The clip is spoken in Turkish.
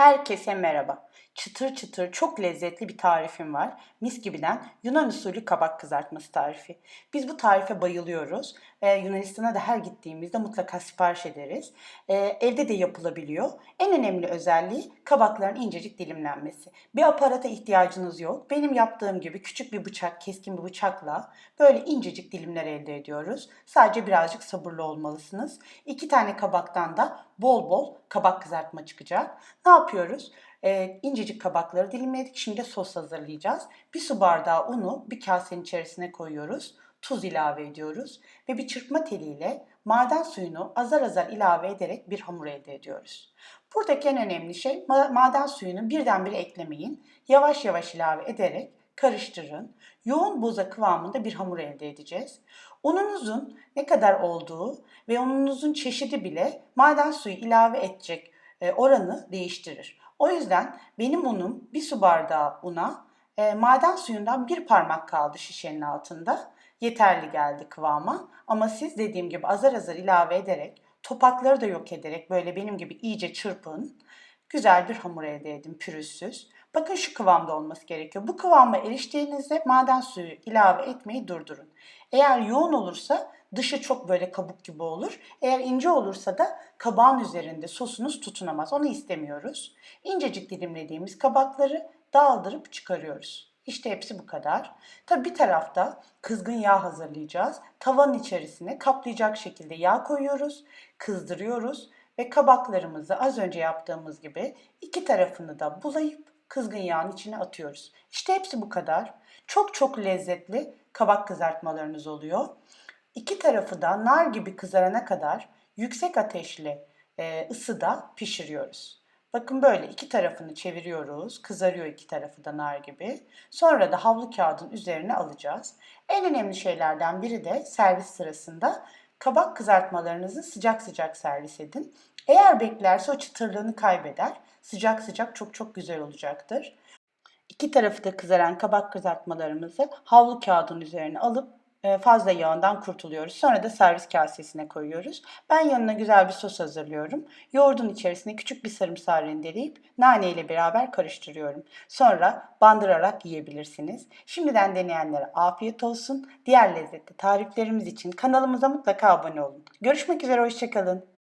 Herkese merhaba. Çıtır çıtır çok lezzetli bir tarifim var. Mis gibiden Yunan usulü kabak kızartması tarifi. Biz bu tarife bayılıyoruz. Ee, Yunanistan'a da her gittiğimizde mutlaka sipariş ederiz. Ee, evde de yapılabiliyor. En önemli özelliği kabakların incecik dilimlenmesi. Bir aparata ihtiyacınız yok. Benim yaptığım gibi küçük bir bıçak, keskin bir bıçakla böyle incecik dilimler elde ediyoruz. Sadece birazcık sabırlı olmalısınız. İki tane kabaktan da bol bol kabak kızartma çıkacak. Ne yapıyoruz? Ee, incecik kabakları dilimledik. Şimdi sos hazırlayacağız. Bir su bardağı unu bir kasenin içerisine koyuyoruz. Tuz ilave ediyoruz ve bir çırpma teliyle maden suyunu azar azar ilave ederek bir hamur elde ediyoruz. Buradaki en önemli şey ma- maden suyunu birdenbire eklemeyin. Yavaş yavaş ilave ederek karıştırın. Yoğun boza kıvamında bir hamur elde edeceğiz. Ununuzun ne kadar olduğu ve ununuzun çeşidi bile maden suyu ilave edecek e, oranı değiştirir. O yüzden benim unum bir su bardağı una e, maden suyundan bir parmak kaldı şişenin altında. Yeterli geldi kıvama. Ama siz dediğim gibi azar azar ilave ederek, topakları da yok ederek böyle benim gibi iyice çırpın. Güzel bir hamur elde edin pürüzsüz. Bakın şu kıvamda olması gerekiyor. Bu kıvama eriştiğinizde maden suyu ilave etmeyi durdurun. Eğer yoğun olursa dışı çok böyle kabuk gibi olur. Eğer ince olursa da kabağın üzerinde sosunuz tutunamaz. Onu istemiyoruz. İncecik dilimlediğimiz kabakları daldırıp çıkarıyoruz. İşte hepsi bu kadar. Tabi bir tarafta kızgın yağ hazırlayacağız. Tavanın içerisine kaplayacak şekilde yağ koyuyoruz, kızdırıyoruz ve kabaklarımızı az önce yaptığımız gibi iki tarafını da bulayıp kızgın yağın içine atıyoruz. İşte hepsi bu kadar. Çok çok lezzetli kabak kızartmalarınız oluyor. İki tarafı da nar gibi kızarana kadar yüksek ateşli e, ısıda pişiriyoruz. Bakın böyle iki tarafını çeviriyoruz. Kızarıyor iki tarafı da nar gibi. Sonra da havlu kağıdın üzerine alacağız. En önemli şeylerden biri de servis sırasında kabak kızartmalarınızı sıcak sıcak servis edin. Eğer beklerse o çıtırlığını kaybeder. Sıcak sıcak çok çok güzel olacaktır. İki tarafı da kızaran kabak kızartmalarımızı havlu kağıdın üzerine alıp fazla yağından kurtuluyoruz. Sonra da servis kasesine koyuyoruz. Ben yanına güzel bir sos hazırlıyorum. Yoğurdun içerisine küçük bir sarımsağı rendeleyip nane ile beraber karıştırıyorum. Sonra bandırarak yiyebilirsiniz. Şimdiden deneyenlere afiyet olsun. Diğer lezzetli tariflerimiz için kanalımıza mutlaka abone olun. Görüşmek üzere, hoşçakalın.